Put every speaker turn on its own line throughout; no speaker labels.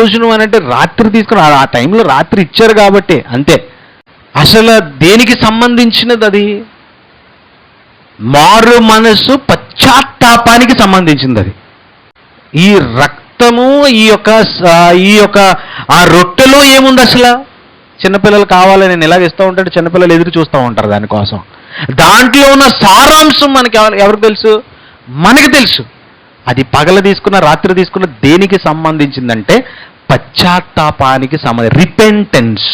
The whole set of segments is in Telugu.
భోజనం అనంటే రాత్రి తీసుకుని ఆ- టైంలో రాత్రి ఇచ్చారు కాబట్టి అంతే. అసలు దేనికి సంబంధించినది అది? మారు మనసు పశ్చాత్తాపానికి సంబంధించింది అది. ఈ రక్తము ఈ యొక్క ఈ యొక్క ఆ రొట్టెలో ఏముంది అసలు? చిన్నపిల్లలు కావాలని నేను ఇలాగ ఇస్తూ ఉంటాడు? చిన్నపిల్లలు ఎదురు చూస్తూ ఉంటారు దానికోసం. దాంట్లో ఉన్న సారాంశం మనకి ఎవరు- ఎవరికి తెలుసు? మనకి తెలుసు. అది పగల తీసుకున్న రాత్రి తీసుకున్న దేనికి సంబంధించిందంటే పశ్చాత్తాపానికి సమ రిపెంటెన్స్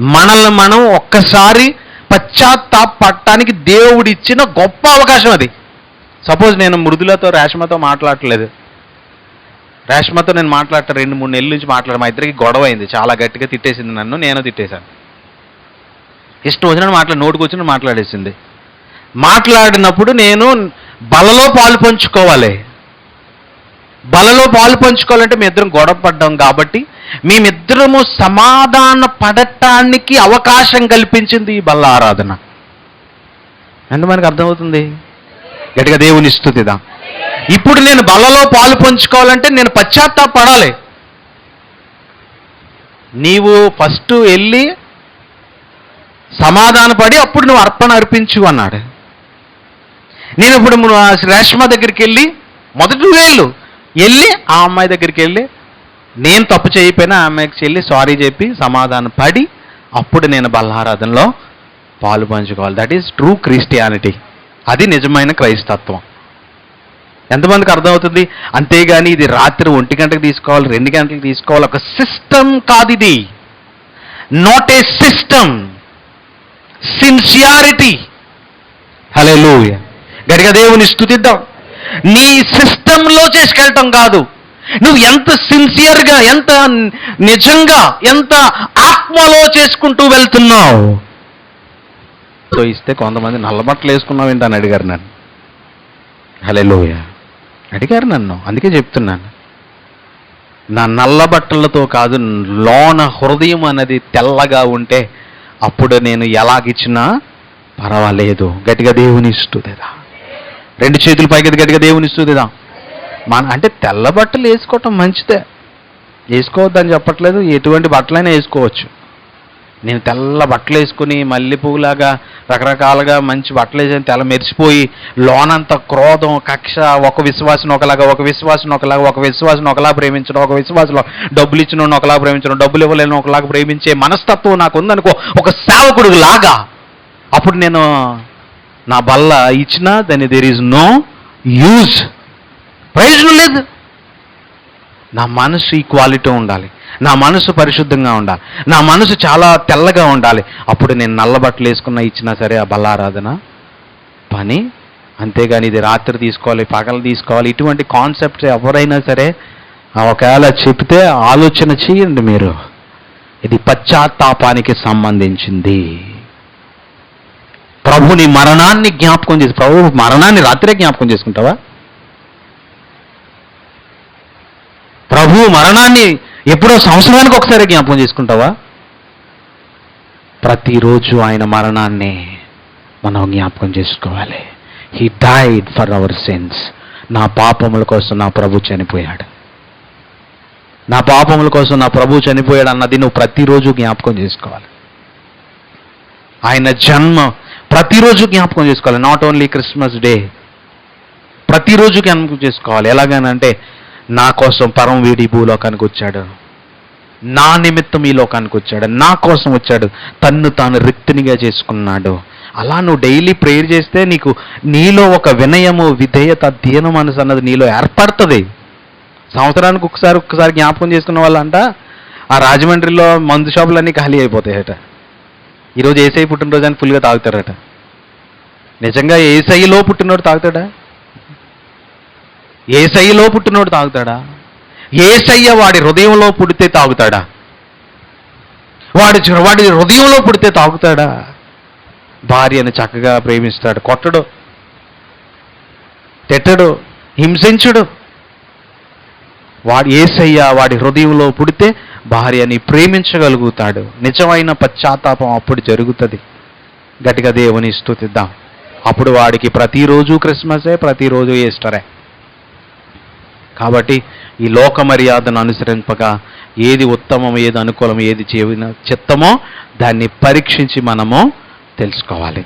మనల్ని మనం ఒక్కసారి పశ్చాత్తాపడటానికి దేవుడిచ్చిన గొప్ప అవకాశం అది. సపోజ్ నేను మృదులతో రేష్మతో మాట్లాడట్లేదు రేష్మతో నేను మాట్లాడటం రెండు మూడు నెలల నుంచి మాట్లాడ మా ఇద్దరికి గొడవ అయింది. చాలా గట్టిగా తిట్టేసింది నన్ను నేను తిట్టేశాను. ఇష్టం వచ్చిన మాట్లాడి నోటుకు వచ్చిన మాట్లాడేసింది. మాట్లాడినప్పుడు నేను బలలో పాలు పంచుకోవాలి. బలలో పాలు పంచుకోవాలంటే మీ ఇద్దరం గొడవ పడ్డాం కాబట్టి మేమిద్దరము సమాధాన పడటానికి అవకాశం కల్పించింది ఈ బల్ల ఆరాధన. ఎంతమందికి అర్థమవుతుంది? గట్టిగా దేవుని ఇస్తుందిదా ఇప్పుడు నేను బలలో పాలు పంచుకోవాలంటే నేను పశ్చాత్తాపడాలి. నీవు ఫస్ట్ వెళ్ళి సమాధానపడి అప్పుడు నువ్వు అర్పణ అర్పించు అన్నాడు. నేను ఇప్పుడు రేష్మ దగ్గరికి వెళ్ళి మొదటి నువ్వు వెళ్ళు. వెళ్ళి ఆ అమ్మాయి దగ్గరికి వెళ్ళి నేను తప్పు చేయకపోయినా ఆ అమ్మాయికి వెళ్ళి సారీ చెప్పి సమాధానం పడి అప్పుడు నేను బల్లారాధనలో పాలు పంచుకోవాలి. దట్ ఈస్ ట్రూ క్రిస్టియానిటీ అది నిజమైన క్రైస్తత్వం. ఎంతమందికి అర్థమవుతుంది? అంతేగాని ఇది రాత్రి ఒంటి గంటకు తీసుకోవాలి రెండు గంటలకు తీసుకోవాలి. ఒక సిస్టమ్ కాదు ఇది. నాట్ ఏ సిస్టమ్ సిన్సియారిటీ హలో గడిగా దేవుని స్థుతిద్దాం. నీ సిస్టంలో చేసుకెళ్ళటం కాదు. నువ్వు ఎంత సిన్సియర్గా ఎంత నిజంగా ఎంత ఆత్మలో చేసుకుంటూ వెళ్తున్నావు? సో ఇస్తే కొంతమంది నల్లబట్టలు వేసుకున్నావు ఏంటని అడిగారు నన్ను. హలో అడిగారు నన్ను. అందుకే చెప్తున్నాను. నా నల్ల బట్టలతో కాదు లోన హృదయం అనేది తెల్లగా ఉంటే అప్పుడు నేను ఎలాగిచ్చినా పర్వాలేదు. గట్టిగా దేవుని ఇస్తుందిదా రెండు చేతులు పైకి గట్టిగా దేవుని ఇస్తుందిదా మన అంటే తెల్ల బట్టలు వేసుకోవటం మంచిదే. వేసుకోవద్దని చెప్పట్లేదు. ఎటువంటి బట్టలైనా వేసుకోవచ్చు. నేను తెల్ల బట్టలు వేసుకుని మల్లెపూలాగా రకరకాలుగా మంచి బట్టలు వేసి తెల్ల మెరిసిపోయి లోనంత క్రోధం కక్ష ఒక విశ్వాసం ఒకలాగా ఒక విశ్వాసం ఒకలాగా ఒక విశ్వాసం ఒకలా ప్రేమించడం ఒక విశ్వాసంలో డబ్బులు ఇచ్చిన ఒకలా ప్రేమించడం డబ్బులు ఇవ్వలేని ఒకలాగా ప్రేమించే మనస్తత్వం నాకు ఉందనుకో ఒక సేవకుడు లాగా. అప్పుడు నేను నా బల్ల ఇచ్చినా దాని దేర్ ఈజ్ నో యూజ్ ప్రయోజనం లేదు. నా మనసు ఈక్వాలిటీ ఉండాలి. నా మనసు పరిశుద్ధంగా ఉండాలి. నా మనసు చాలా తెల్లగా ఉండాలి. అప్పుడు నేను నల్ల బట్టలు వేసుకున్నా ఇచ్చినా సరే ఆ బల్లారాధన పని. అంతేగాని ఇది రాత్రి తీసుకోవాలి పగలు తీసుకోవాలి ఇటువంటి కాన్సెప్ట్స్ ఎవరైనా సరే ఒకవేళ చెప్తే ఆలోచన చేయండి మీరు. ఇది పశ్చాత్తాపానికి సంబంధించింది. ప్రభుని మరణాన్ని జ్ఞాపకం చేసి ప్రభు మరణాన్ని రాత్రే జ్ఞాపకం చేసుకుంటావా? ప్రభు మరణాన్ని ఎప్పుడో సంవత్సరానికి ఒకసారి జ్ఞాపకం చేసుకుంటావా? ప్రతిరోజు ఆయన మరణాన్ని మనం జ్ఞాపకం చేసుకోవాలి. He died for our sins నా పాపముల కోసం నా ప్రభు చనిపోయాడు. నా పాపముల కోసం నా ప్రభు చనిపోయాడు అన్నది నువ్వు ప్రతిరోజు జ్ఞాపకం చేసుకోవాలి. ఆయన జన్మ ప్రతిరోజు జ్ఞాపకం చేసుకోవాలి. నాట్ ఓన్లీ క్రిస్మస్ డే ప్రతిరోజు జ్ఞాపకం చేసుకోవాలి. ఎలాగనంటే నా కోసం పరం వీడి భూలోకానికి వచ్చాడు. నా నిమిత్తం ఈ లోకానికి వచ్చాడు. నా కోసం వచ్చాడు. తన్ను తాను రిక్తినిగా చేసుకున్నాడు. అలా నువ్వు డైలీ ప్రేయర్ చేస్తే నీకు నీలో ఒక వినయము విధేయత దీన మనసు అన్నది నీలో ఏర్పడుతుంది. సంవత్సరానికి ఒకసారి ఒక్కసారి జ్ఞాపకం చేసుకున్న వాళ్ళంట ఆ రాజమండ్రిలో మందు షాపులన్నీ ఖాళీ అయిపోతాయట. ఈరోజు ఏసఐ పుట్టినరోజు అని ఫుల్గా తాగుతారట నిజంగా ఏసఐలో పుట్టినోడు తాగుతాడా? ఏసైలో పుట్టినోడు తాగుతాడా? ఏసయ్య వాడి హృదయంలో పుడితే తాగుతాడా? వాడి వాడి హృదయంలో పుడితే తాగుతాడా? భార్యను చక్కగా ప్రేమిస్తాడు. కొట్టడు. తిట్టడు. హింసించుడు. వాడు ఏసయ్య వాడి హృదయంలో పుడితే భార్యని ప్రేమించగలుగుతాడు. నిజమైన పశ్చాత్తాపం అప్పుడు జరుగుతుంది. గట్టిగా దేవుని స్థుతిద్దాం. అప్పుడు వాడికి ప్రతిరోజు క్రిస్మసే ప్రతిరోజు ఈస్టరే. కాబట్టి ఈ లోక మర్యాదను అనుసరింపగా ఏది ఉత్తమం ఏది అనుకూలం ఏది చేయన చిత్తమో దాన్ని పరీక్షించి మనము తెలుసుకోవాలి.